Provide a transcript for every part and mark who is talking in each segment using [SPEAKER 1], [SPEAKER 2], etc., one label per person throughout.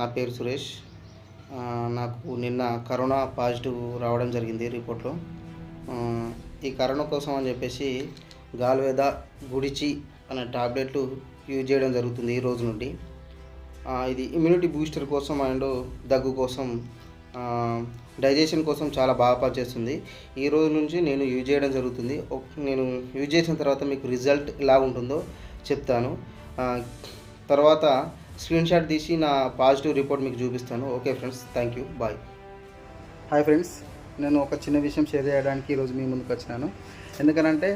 [SPEAKER 1] నా పేరు సురేష్. నాకు నిన్న కరోనా పాజిటివ్ రావడం జరిగింది రిపోర్ట్లో. ఈ కరోనా కోసం అని చెప్పేసి గాల్వేద గుడిచి అనే టాబ్లెట్లు యూజ్ చేయడం జరుగుతుంది ఈ రోజు నుండి. ఇది ఇమ్యూనిటీ బూస్టర్ కోసం అండ్ దగ్గు కోసం డైజెషన్ కోసం చాలా బాగా పనిచేస్తుంది. ఈ రోజు నుంచి నేను యూజ్ చేయడం జరుగుతుంది. నేను యూజ్ చేసిన తర్వాత మీకు రిజల్ట్ ఎలా ఉంటుందో చెప్తాను. తర్వాత స్క్రీన్ షాట్ తీసి నా పాజిటివ్ రిపోర్ట్ మీకు చూపిస్తాను. Okay friends thank you. Bye.
[SPEAKER 2] Hi friends నేను ఒక చిన్న విషయం షేర్ చేయడానికి ఈరోజు మీ ముందుకు వచ్చినాను. ఎందుకనంటే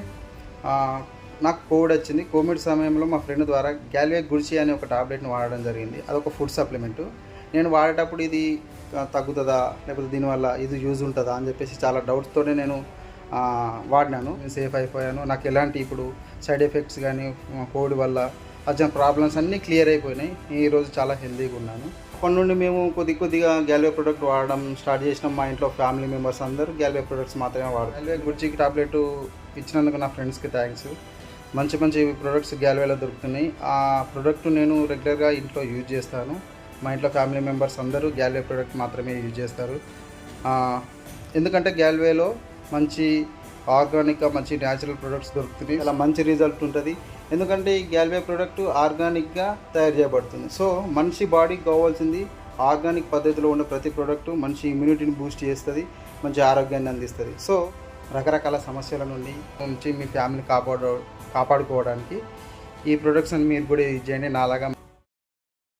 [SPEAKER 2] నాకు కోవిడ్ వచ్చింది. కోవిడ్ సమయంలో మా ఫ్రెండ్ ద్వారా గ్యాల్వే గుడిచి అనే ఒక టాబ్లెట్ని వాడడం జరిగింది. అదొక ఫుడ్ సప్లిమెంటు. నేను వాడేటప్పుడు ఇది తగ్గుతుందా? లేకపోతే దీనివల్ల ఇది యూజ్ ఉంటుందా? అని చెప్పేసి చాలా డౌట్స్తోనే నేను వాడినాను. నేను సేఫ్ అయిపోయాను. నాకు ఎలాంటి ఇప్పుడు సైడ్ ఎఫెక్ట్స్ కానీ కోవిడ్ వల్ల వచ్చిన ప్రాబ్లమ్స్ అన్నీ క్లియర్ అయిపోయినాయి. ఈరోజు చాలా హెల్తీగా ఉన్నాను. అప్పటి నుండి మేము కొద్ది కొద్దిగా గ్యాల్వే ప్రోడక్ట్ వాడడం స్టార్ట్ చేసినాం మా ఇంట్లో ఫ్యామిలీ మెంబర్స్ అందరూ. గ్యాల్వే ప్రొడక్ట్స్ మాత్రమే వాడు గ్యాల్వే గుడ్జికి టాబ్లెట్ ఇచ్చినందుకు నా ఫ్రెండ్స్కి థ్యాంక్స్ మంచి మంచి ప్రొడక్ట్స్ గ్యాల్వేలో దొరుకుతున్నాయి. ఆ ప్రోడక్ట్ నేను రెగ్యులర్గా ఇంట్లో యూజ్ చేస్తాను. మా ఇంట్లో ఫ్యామిలీ మెంబర్స్ అందరూ గ్యాల్వే ప్రోడక్ట్ మాత్రమే యూజ్ చేస్తారు. ఎందుకంటే గ్యాల్వేలో మంచి ఆర్గానిక్గా మంచి న్యాచురల్ ప్రొడక్ట్స్ దొరుకుతున్నాయి. అలా మంచి రిజల్ట్ ఉంటుంది. ఎందుకంటే ఈ గ్యాల్వే ప్రోడక్ట్ ఆర్గానిక్గా తయారు చేయబడుతుంది. సో మనిషి బాడీకి కావాల్సింది ఆర్గానిక్ పద్ధతిలో ఉన్న ప్రతి ప్రోడక్ట్ మనిషి ఇమ్యూనిటీని బూస్ట్ చేస్తుంది మంచి ఆరోగ్యాన్ని అందిస్తుంది. సో రకరకాల సమస్యల నుండి నుంచి మీ ఫ్యామిలీ కాపాడు కాపాడుకోవడానికి ఈ ప్రొడక్ట్స్ మీరు కూడా యూజ్ చేయండి. నాలాగా